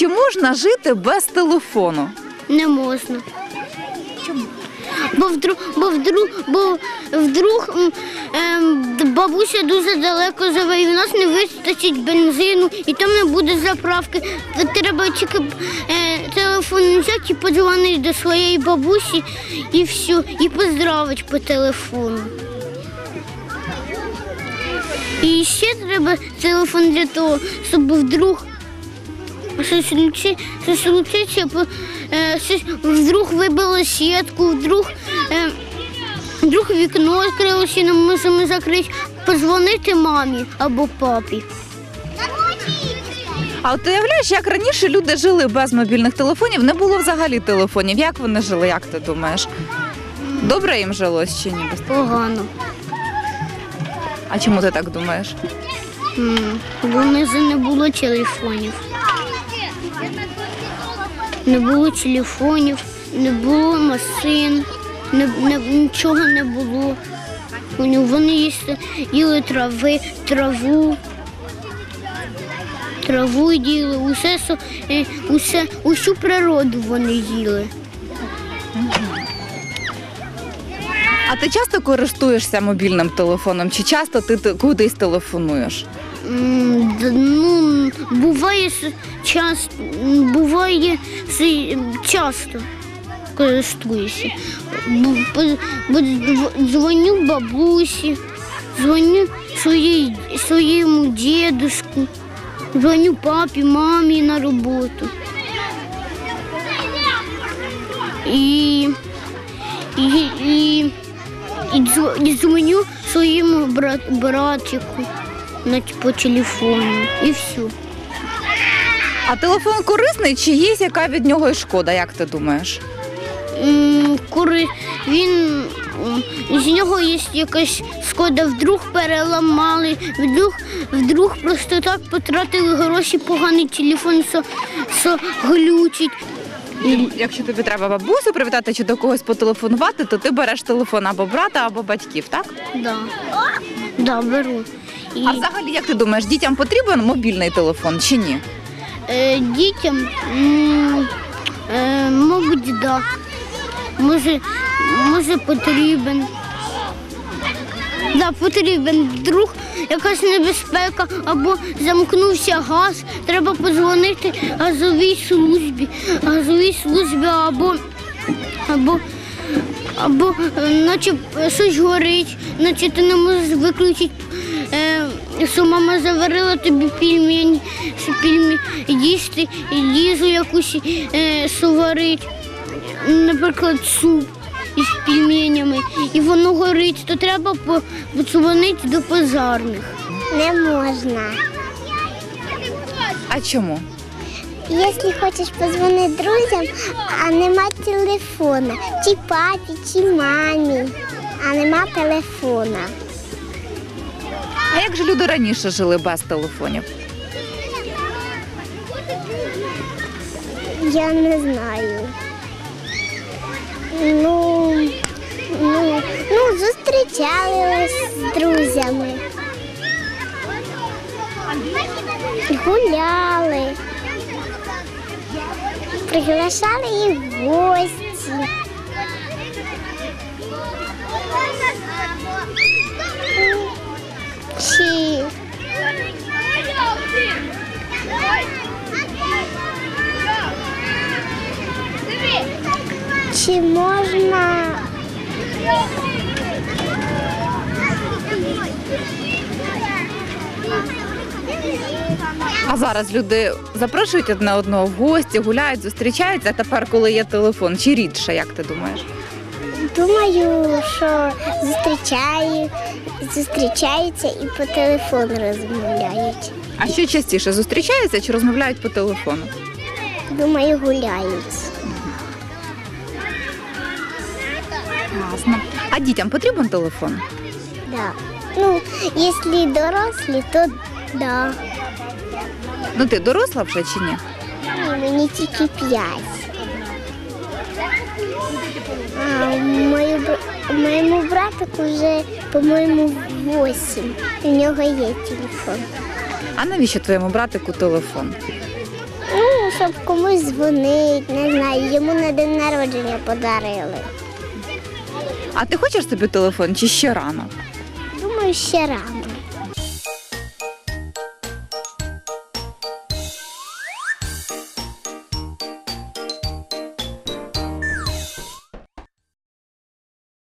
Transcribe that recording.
чи можна жити без телефону? Не можна. Бо вдруг, бо вдруг, бо вдруг ем, бабуся дуже далеко живе, і в нас не вистачить бензину, і там не буде заправки. Треба тільки е, телефон взяти і подзвонити до своєї бабусі і все, і поздравити по телефону. І ще треба телефон для того, щоб вдруг щось случи- щось случиться, бо, е, щось вдруг вибило сітку, вдруг, е, вдруг вікно відкрилося, і не можемо закрити, позвонити мамі або папі. А от уявляєш, як раніше люди жили без мобільних телефонів, не було взагалі телефонів. Як вони жили, як ти думаєш? Добре їм жилось чи ні? Погано. А чому ти так думаєш? Бо в них не було телефонів. Не було телефонів, не було машин, не, не, нічого не було. Вони, їсти, їли трави, траву. Траву їли, усе, е, усе, усю природу вони їли. А ти часто користуєшся мобільним телефоном? Чи часто ти кудись телефонуєш? Ну, буває с- часто, буває часто користуюся. Дзвоню бабусі, дзвоню своїй, своєму дідушку, дзвоню папі, мамі на роботу. І, і, і, і, дзвоню своєму брат, братику по телефону. І все. А телефон корисний чи є яка від нього і шкода, як ти думаєш? Кури він з нього є якась шкода, вдруг переламали, вдруг, вдруг просто так потратили гроші, поганий телефон, що, що глючить. І, Якщо тобі треба бабусю привітати чи до когось потелефонувати, то ти береш телефон або брата, або батьків, так? да. Да, беру. І, А взагалі, як ти думаєш, дітям потрібен мобільний телефон чи ні? е, дітям, м, е, мабуть, да. Може, може потрібен. Да, потрібен вдруг якась небезпека або замкнувся газ, треба подзвонити газовій службі, газовій службі або, або, або е, наче щось горить, наче ти не можеш виключити. Що мама заварила тобі пельмені, що пельмені їсти, їжу якусь е, що наприклад, суп із пельменями, і воно горить, то треба по- подзвонити до пожарних. Не можна. А чому? Якщо хочеш позвонити друзям, а нема телефона, чи папі, чи мамі, а нема телефона. А як же люди раніше жили без телефонів? Я не знаю. Ну, ну, ну зустрічалися з друзями. Гуляли. Приглашали їх в гості. Чи Чи можна А зараз люди запрошують одне одного в гості, гуляють, зустрічаються. А тепер, коли є телефон, чи рідше, як ти думаєш? думаю, що зустрічаю, зустрічаються і по телефону розмовляють. А що частіше зустрічаються чи розмовляють по телефону? Думаю, гуляють. Ясно. А дітям потрібен телефон? Да. Ну, якщо дорослі, то да. Ну ти доросла вже чи ні? Ні, мені тільки п'ять. А моєму братику вже, по-моєму, 8. У нього є телефон. А навіщо твоєму братику телефон? Ну, щоб комусь дзвонить, не знаю, йому на день народження подарили. А ти хочеш собі телефон чи ще рано? Думаю, ще рано.